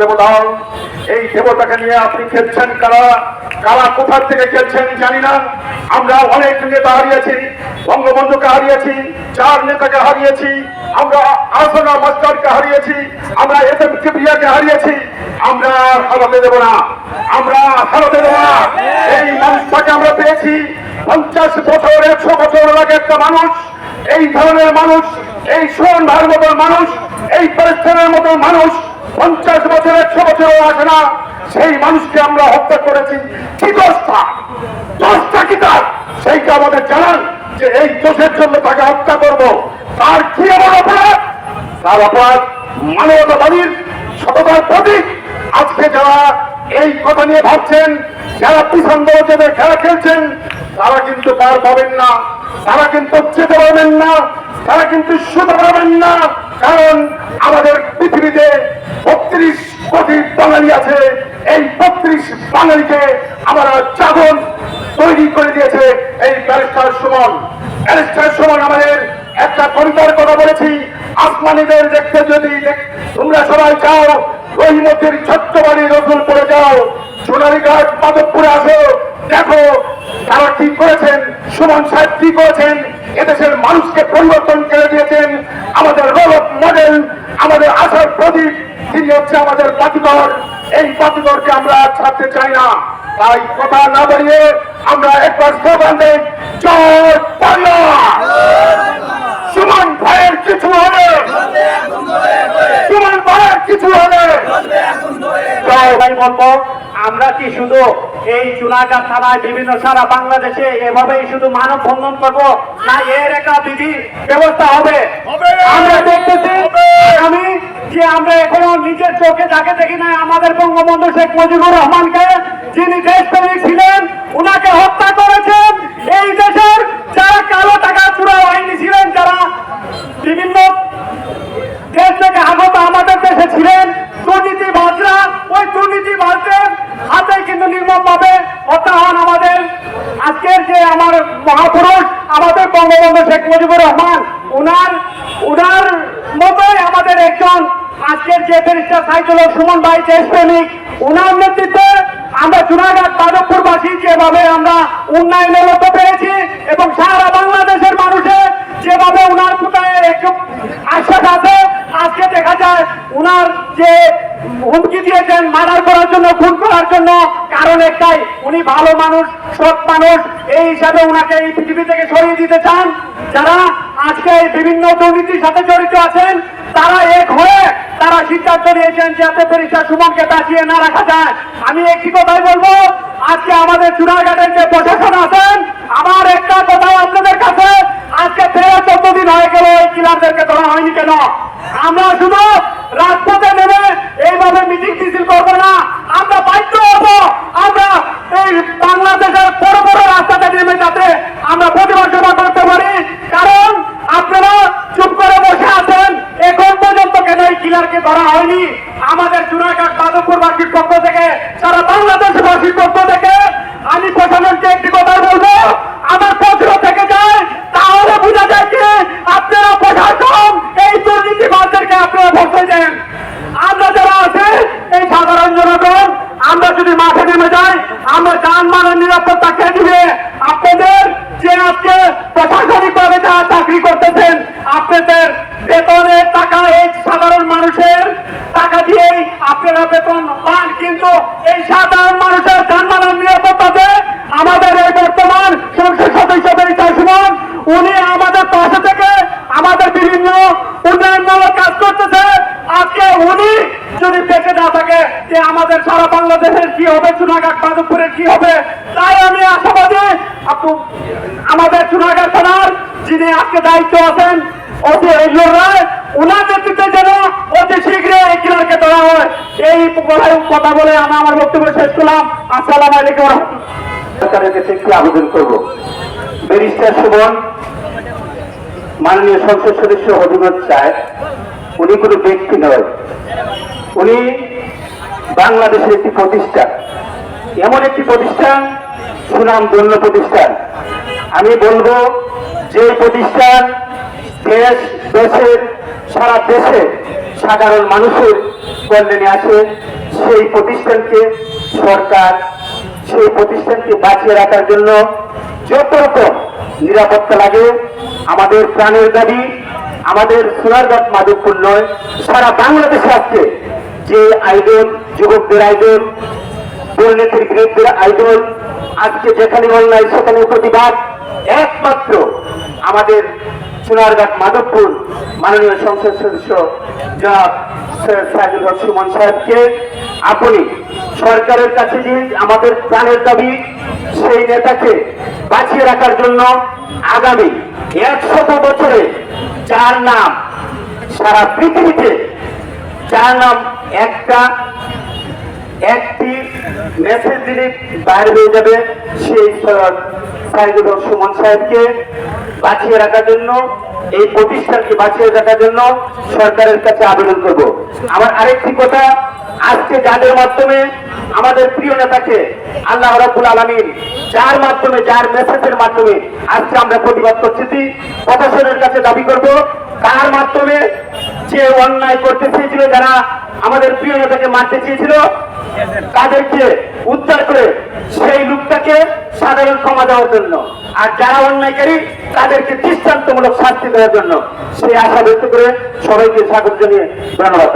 দেবতা এই দেবতাকে নিয়ে আপনি কারা? কারা কোথা থেকে জানি না। আমরা অনেক নেতা হারিয়েছি হারিয়েছি, চার নেতাকে হারিয়েছি, আমরা হারিয়েছি আমরা হারিয়েছি। আমরা দেব না, আমরা আমরা পেয়েছি। পঞ্চাশ বছর, একশো বছর আগে একটা মানুষ, এই ধরনের মানুষ, এই সোন ভাইয়ের মতো মানুষ, এই পরিশ্রমের মতো মানুষ পঞ্চাশ বছর, একশো বছরও আসে না। সেই মানুষকে আমরা হত্যা করেছি। কি দোষটা? দোষটা কি তার? সেইটা আমাদের জানান যে এই দোষের জন্য তাকে হত্যা করব। তার কি এমন অপরাধ? তার অপরাধ মানবতাবাদীর সততার প্রতীক। আজকে যারা এই কথা নিয়ে ভাবছেন, যারা পিছন খেলা খেলছেন, তারা কিন্তু পার পাবেন না। তারা কিন্তু যেতে পারবেন না। তারা কিন্তু শুতে পারবেন না। কারণ আমাদের পৃথিবীতে বত্রিশ কোটি বাঙালি আছে। এই বত্রিশ বাঙালিকে আমরা জাগন তৈরি করে দিয়েছে এই ব্যারিস্টার সুমন। ব্যারিস্টার সুমন আমাদের একটা কবিতার কথা বলেছি, আসমানিদের দেখতে যদি তোমরা সবাই চাও ওই মধ্যে ছোট্ট বাড়ি রসুল পড়ে যাও, সোনালীঘাট মাধবপুরে আসো, দেখো তারা কি করেছেন, সুমন সাহেব কি করেছেন, এদেশের মানুষকে পরিবর্তন করে দিয়েছেন আমাদের রোল মডেল আমাদের আশার প্রদীপ তিনি হচ্ছে আমাদের বাতিঘর এই আমরা ছাড়তে চাই না। তাই কথা না বাড়িয়ে আমরা একবার স্লোগান দেই জয় বাংলা! সুমন ভাইয়ের কিছু হবে। সুমন ভাইয়ের কিছু হবে। জয় ভাই বলব আমরা কি শুধু এই চুনাঘাট থানায় বিভিন্ন সারা বাংলাদেশে এভাবেই শুধু মানব বন্ধন করব? না এর একটা বিধি ব্যবস্থা হবে। আমরা দেখতেছি আমি যে আমরা এখনও নিজের চোখে যাকে দেখি না আমাদের বঙ্গবন্ধু শেখ মুজিবুর রহমানকে, যিনি দেশপ্রেমিক ছিলেন, উনাকে হত্যা করেছেন। এই দেশের যারা কালো টাকা চূড়া বাহিনী ছিলেন, যারা বিভিন্ন দেশ থেকে আগত আমাদের দেশে ছিলেন, দুর্নীতিবাজরা, ওই দুর্নীতিবাজদের হাতে কিন্তু নির্মম ভাবে হত্যা হন আমাদের আজকের যে আমার মহাপুরুষ, আমাদের বঙ্গবন্ধু শেখ মুজিবুর রহমান উনার উনার মতোই আমাদের একজন আজকের যে ব্যারিস্টার সাইকেল সুমন ভাই দেশপ্রেমিক উনার নেতৃত্বে আমরা চুনাঘাট মাধবপুরবাসী যেভাবে আমরা উন্নয়নের লক্ষ্য পেয়েছি এবং সারা বাংলাদেশের মানুষের যেভাবে উনার কোথায় একটু আশ্বাস আছে, আজকে দেখা যায় উনার যে হুমকি দিয়েছেন মার্ডার করার জন্য, খুন করার জন্য, কারণ একটাই, উনি ভালো মানুষ, সৎ মানুষ, এই হিসাবে উনাকে এই পৃথিবী থেকে সরিয়ে দিতে চান। যারা আজকে বিভিন্ন দুর্নীতির সাথে জড়িত আছেন, তারা এক হয়ে তারা সিদ্ধান্ত নিয়েছেন যাতে পরিষ্কার সুমনকে বাঁচিয়ে না রাখা যায়। আমি একটি কথাই বলব, আজকে আমাদের চুনাঘাটের যে প্রশাসন আছেন, আমার একটা কথা আপনাদের কাছে, আজকে তেরো চোদ্দ দিন হয়ে গেল, এই কিলারদেরকে ধরা হয়নি কেন? আমরা শুধু রাজপথে নেমে এইভাবে মিটিং মিছিল করব না আমরা বাধ্য হব আমরা এই বাংলাদেশের বড় বড় রাস্তাতে নেমে যাতে আমরা প্রতিবাদ সভা করতে পারি কারণ আপনারা চুপ করে বসে আছেন এখন পর্যন্ত কেন কিলারকে ধরা হয়নি। আমাদের চুনাঘাট মাধবপুরবাসীর পক্ষ থেকে সারা বাংলাদেশবাসীর পক্ষ থেকে আমি প্রশাসনকে একটি কথা বলব আমার প্রশ্ন থেকে যায় তাহলে বোঝা যায় যে আপনারা প্রশাসন এই দুর্নীতিবাদদেরকে আপনারা ভরসা দেন আমরা যারা আছে এই সাধারণ জনগণ আমরা যদি মাঠে নেমে যাই আমরা যানবাহনের নিরাপত্তা কে দিবে আপনাদের যে আজকে প্রশাসনিক ভাবে যারা চাকরি করতেছেন আপনাদের বেতনের টাকা এই সাধারণ মানুষের টাকা দিয়েই আপনারা বেতন পান কিন্তু এই সাধারণ মানুষের যানবাহনের নিরাপত্তাতে আমাদের এই বর্তমান সংসদ সদস্য বেরিতা সুমন উনি আমাদের পাশে থেকে আমাদের বিভিন্ন উন্নয়নমূলক কাজ করতেছে। আজকে উনি যদি বেঁচে না থাকে যে আমাদের সারা বাংলাদেশের কি হবে চুনাঘাট মাধবপুরের কি হবে, তাই আমি আশাবাদী আমাদের চুনাঘাট থানার যিনি আজকে দায়িত্ব আছেন অতি ইল্লুর রায়, উনার নেতৃত্বে যেন অতি শীঘ্রই এই কিলারকে ধরা হয়। এই কথা বলে আমি আমার বক্তব্য শেষ করলাম। আসসালামু আলাইকুম সরকারের কাছে একটি আবেদন করব। ব্যারিস্টার সুমন মাননীয় সংসদ সদস্য অভিমত চায় উনি কোনো ব্যক্তি নয়। উনি বাংলাদেশের একটি প্রতিষ্ঠান। এমন একটি প্রতিষ্ঠান, সুনাম ধন্য প্রতিষ্ঠান। আমি বলব যে প্রতিষ্ঠান দেশ, দেশের, সারা দেশে সাধারণ মানুষের কল্যাণে আসে সেই প্রতিষ্ঠানকে সরকার, সেই প্রতিষ্ঠানকে বাঁচিয়ে রাখার জন্য যত রকম নিরাপত্তা লাগে, আমাদের প্রাণের দাবি, আমাদের সোনারগাঁ মাধবপুর নয়, সারা বাংলাদেশে আজকে যে আইডল, যুবকদের আইডল, দুর্নীতির বিরুদ্ধে আইডল, আজকে যেখানে অন্যায়, সেখানে প্রতিবাদ, একমাত্র আমাদের সোনারঘাট মাধবপুর মাননীয় সংসদ সদস্য জনাব সাইদুল হক সুমন সাহেবকে, আপনি সরকারের কাছে যে আমাদের প্রাণের দাবি সেই নেতাকে বাঁচিয়ে রাখার জন্য আগামী একশত বছরে যার নাম সারা পৃথিবীতে, যার নাম একটা, একটি মেসেজ দিলে বাইরে হয়ে যাবে, সেই সৈয়দ সুমন সাহেবকে বাঁচিয়ে রাখার জন্য, এই প্রতিষ্ঠানকে বাঁচিয়ে রাখার জন্য সরকারের কাছে আবেদন করব। আমার আরেকটি কথা, আজকে যাদের মাধ্যমে আমাদের প্রিয় নেতাকে আল্লাহ রাব্বুল আলামিন যার মাধ্যমে, যার মেসেজের মাধ্যমে আজকে আমরা প্রতিবাদ করতেছি প্রশাসনের কাছে দাবি করব, তার মাধ্যমে যে অন্যায় করতে চেয়েছিল, যারা আমাদের প্রিয় নেতাকে মারতে চেয়েছিল, তাদেরকে উদ্ধার করে সেই লোকটাকে সাধারণ ক্ষমা দেওয়ার জন্য। আর যারা অন্যায়কারী, তাদেরকে দৃষ্টান্তমূলক শাস্তি দেওয়ার জন্য। সেই আশা ব্যক্ত করে সবাইকে স্বাগত জানিয়ে ধন্যবাদ।